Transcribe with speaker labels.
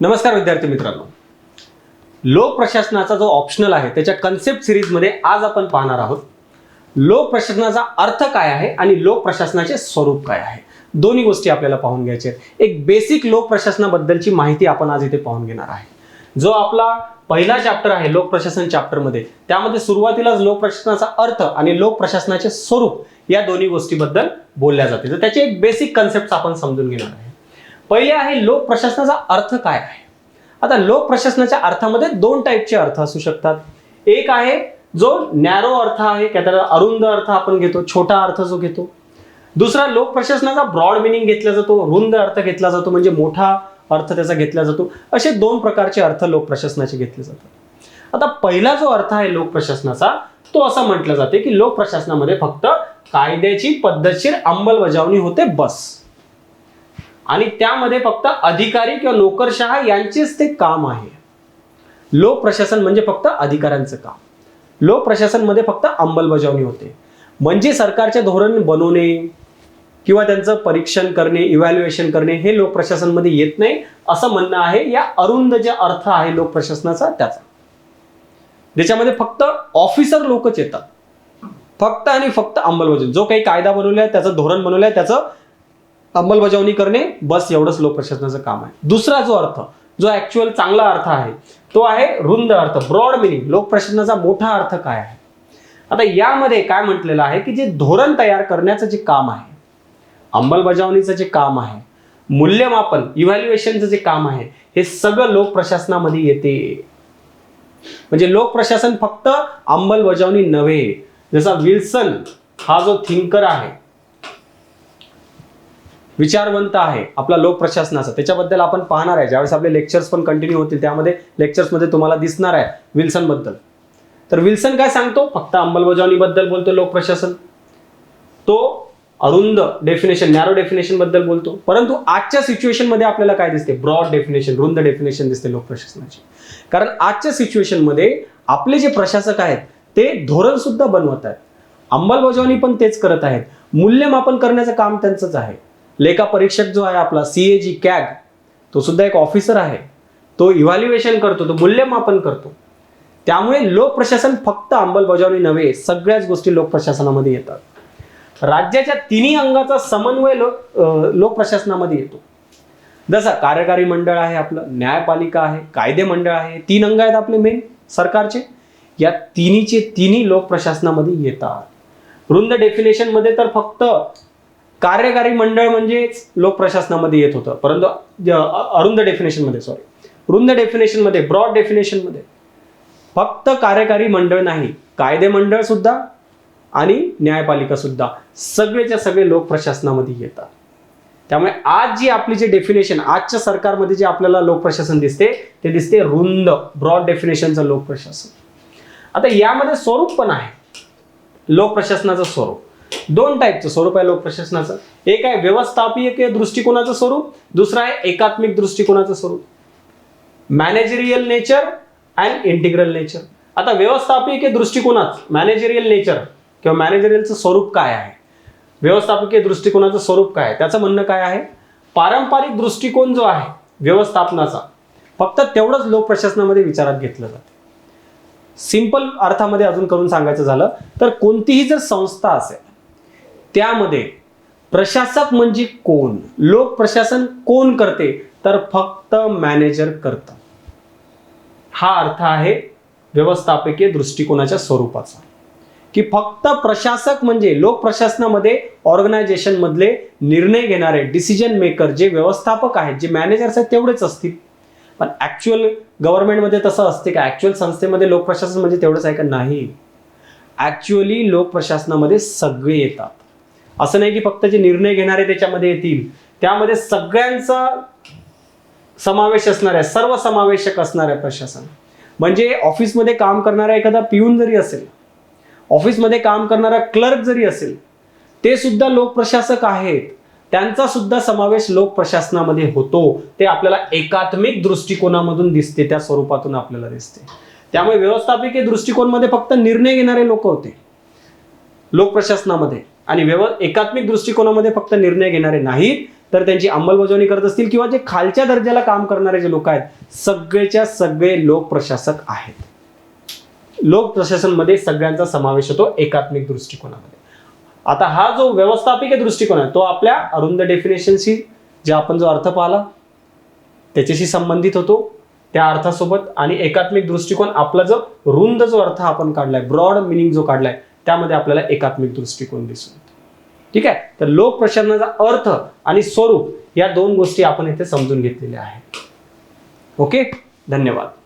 Speaker 1: नमस्कार विद्यार्थी मित्रांनो. लोक प्रशासनाचा जो ऑप्शनल आहे त्याच्या कन्सेप्ट सिरीजमध्ये आज आपण पाहणार आहोत. लोक प्रशासनाचा अर्थ काय आहे आणि लोक प्रशासनाचे स्वरूप काय आहे? दोन्ही गोष्टी आपल्याला पाहून घ्यायच्या आहेत. एक बेसिक लोक प्रशासनाबद्दलची माहिती आपण आज इथे पाहून घेणार आहे. जो आपला पहिला चॅप्टर आहे लोक प्रशासन चॅप्टरमध्ये त्यामध्ये सुरुवातीलाच लोक प्रशासनाचा अर्थ आणि लोक प्रशासनाचे स्वरूप या दोन्ही गोष्टीबद्दल बोलल्या जाते. तर त्याचे एक बेसिक कन्सेप्ट आपण समजून घेणार आहे. पहिले आहे लोक प्रशासनाचा अर्थ काय आहे? आता लोक प्रशासनाच्या अर्थामध्ये दोन टाईपचे अर्थ असू शकतात. एक आहे जो नॅरो अर्थ आहे काय त्याला अरुंद अर्थ आपण घेतो छोटा अर्थ जो घेतो. दुसरा लोक प्रशासनाचा ब्रॉड मिनिंग घेतला जातो रुंद अर्थ घेतला जातो म्हणजे मोठा अर्थ त्याचा घेतला जातो. असे दोन प्रकारचे अर्थ लोक प्रशासनाचे घेतले जातात. आता पहिला जो अर्थ आहे लोक प्रशासनाचा तो असा म्हटलं जाते की लोक प्रशासनामध्ये फक्त कायद्याची पद्धतशीर अंमलबजावणी होते बस. आणि त्यामध्ये फक्त अधिकारी किंवा नोकरशहा यांचेच ते काम आहे. लोक प्रशासन म्हणजे फक्त अधिकाऱ्यांचं काम. लोक प्रशासनमध्ये फक्त अंमलबजावणी होते. म्हणजे सरकारचे धोरण बनवणे किंवा त्यांचं परीक्षण करणे इव्हॅल्युएशन करणे हे लोक प्रशासनमध्ये येत नाही असं म्हणणं आहे. या अरुंद जे अर्थ आहे लोक प्रशासनाचा त्याचा. ज्याच्यामध्ये फक्त ऑफिसर लोकच येतात. फक्त आणि फक्त अंमलबजावणी. जो काही कायदा बनवला आहे त्याचं धोरण बनवलं आहे त्याचं अंमलबजावणी करणे बस एवढंच लोक प्रशासनाचं काम आहे. दुसरा जो अर्थ जो ऍक्च्युअल चांगला अर्थ आहे तो आहे रुंद अर्थ ब्रॉड मिनिंग लोक प्रशासनाचा मोठा अर्थ काय आहे? आता यामध्ये काय म्हटलेलं आहे की जे धोरण तयार करण्याचं जे काम आहे अंमलबजावणीचं जे काम आहे मूल्यमापन इव्हॅल्युएशनचं जे काम आहे हे सगळं लोक प्रशासनामध्ये येते. म्हणजे लोक प्रशासन फक्त अंमलबजावणी नव्हे जसा विल्सन हा जो थिंकर आहे विचारवंत आहे आपला लोक प्रशासनाचा. त्याच्याबद्दल आपण पाहणार आहे. ज्यावेळेस आपले लेक्चर्स पण कंटिन्यू होतील त्यामध्ये लेक्चर्समध्ये तुम्हाला दिसणार आहे विल्सनबद्दल तर विल्सन काय सांगतो? फक्त अंमलबजावणीबद्दल बोलतो लोक प्रशासन. तो अरुंद डेफिनेशन नॅरो डेफिनेशनबद्दल बोलतो. परंतु आजच्या सिच्युएशनमध्ये आपल्याला काय दिसते? ब्रॉड डेफिनेशन रुंद डेफिनेशन दिसते लोक प्रशासनाची. कारण आजच्या सिच्युएशनमध्ये आपले जे प्रशासक आहेत ते धोरण सुद्धा बनवत आहेत. अंमलबजावणी पण तेच करत आहेत. मूल्यमापन करण्याचं काम त्यांचंच आहे. लेखा परीक्षक जो आहे आपला सीएजी कॅग तो सुद्धा एक ऑफिसर आहे. तो इव्हॅल्युएशन करतो तो मूल्यमापन करतो. त्यामुळे लोक प्रशासन फक्त अंमलबजावणी नव्हे सगळ्याच गोष्टी लोक प्रशासनामध्ये येतात. राज्याच्या तिन्ही अंगाचा समन्वय लोक लोकप्रशासनामध्ये लोक प्रशासनामध्ये येतो. जसा कार्यकारी मंडळ आहे आपलं न्यायपालिका आहे कायदे मंडळ आहे तीन अंग आहेत आपले मेन सरकारचे. या तिन्हीचे तिन्ही लोक प्रशासनामध्ये येतात. रुंद डेफिनेशनमध्ये तर फक्त कार्यकारी मंडळ म्हणजेच लोक प्रशासनामध्ये येत होतं. परंतु अरुंद डेफिनेशनमध्ये सॉरी रुंद डेफिनेशनमध्ये ब्रॉड डेफिनेशनमध्ये फक्त कार्यकारी मंडळ नाही कायदे मंडळ सुद्धा आणि न्यायपालिका सुद्धा सगळेच्या सगळे लोक प्रशासनामध्ये येतात. त्यामुळे आज जी आपली जे डेफिनेशन आजच्या सरकारमध्ये जे आपल्याला लोकप्रशासन दिसते ते दिसते रुंद ब्रॉड डेफिनेशनचं लोकप्रशासन. आता यामध्ये स्वरूप पण आहे. लोकप्रशासनाचं स्वरूप. दोन टाईपचं स्वरूप आहे लोक प्रशासनाचं. एक आहे व्यवस्थापकीय दृष्टिकोनाचं स्वरूप दुसरं आहे एकात्मिक दृष्टिकोनाचं स्वरूप. Managerial nature and integral nature आता व्यवस्थापकीय दृष्टिकोनात मॅनेजरियल नेचर किंवा मॅनेजरियलचं स्वरूप काय आहे? व्यवस्थापकीय दृष्टिकोनाचं स्वरूप काय आहे? त्याचं म्हणणं काय आहे? पारंपरिक दृष्टिकोन जो आहे व्यवस्थापनाचा फक्त तेवढंच लोक प्रशासनामध्ये विचारात घेतलं जातं. सिंपल अर्थामध्ये अजून करून सांगायचं झालं तर कोणतीही जर संस्था असेल त्यामध्ये प्रशासक म्हणजे कोण? लोक प्रशासन कोण करते? तर फक्त मॅनेजर करतं हा अर्थ आहे व्यवस्थापकीय दृष्टिकोनाच्या स्वरूपाचा. की फक्त प्रशासक म्हणजे लोक प्रशासनामध्ये ऑर्गनायझेशन मधले निर्णय घेणारे डिसिजन मेकर जे व्यवस्थापक आहेत जे मॅनेजर्स आहेत तेवढेच असतील. पण ऍक्च्युअल गव्हर्नमेंटमध्ये तसं असते का? ऍक्च्युअल संस्थेमध्ये लोक प्रशासन म्हणजे तेवढंच आहे का? नाही. ऍक्च्युअली लोक प्रशासनामध्ये सगळे येतात. असं नाही की फक्त जे निर्णय घेणारे त्याच्यामध्ये येतील. त्यामध्ये सगळ्यांचा समावेश असणार आहे सर्व समावेशक असणार आहे प्रशासन. म्हणजे ऑफिसमध्ये काम करणारा एखादा पिऊन जरी असेल ऑफिसमध्ये काम करणारा क्लर्क जरी असेल ते सुद्धा लोकप्रशासक आहेत. त्यांचा सुद्धा समावेश लोक प्रशासनामध्ये होतो. ते आपल्याला एकात्मिक दृष्टिकोनामधून दिसते त्या स्वरूपातून आपल्याला दिसते. त्यामुळे व्यवस्थापकीय दृष्टिकोनमध्ये फक्त निर्णय घेणारे लोक होते. लोकप्रशासनामध्ये आणि व्यव एकात्मिक दृष्टिकोनामध्ये फक्त निर्णय घेणारे नाहीत तर त्यांची अंमलबजावणी करत असतील किंवा जे खालच्या दर्जाला काम करणारे जे लोक आहेत सगळेच्या सगळे लोक प्रशासक आहेत. लोक प्रशासनमध्ये सगळ्यांचा समावेश होतो एकात्मिक दृष्टिकोनामध्ये. आता हा जो व्यवस्थापकीय दृष्टिकोन आहे तो आपल्या अरुंद डेफिनेशनशी जे आपण जो अर्थ पाहिला त्याच्याशी संबंधित होतो त्या अर्थासोबत आणि एकात्मिक दृष्टिकोन आपला जो रुंद जो अर्थ आपण काढलाय ब्रॉड मिनिंग जो काढलाय त्यामध्ये आपल्याला एकात्मिक दृष्टिकोन दिसून ठीक आहे? तर लोक प्रशासनाचा अर्थ आणि स्वरूप या दोन गोष्टी आपण इथे समजून घेतलेल्या आहेत. ओके? धन्यवाद.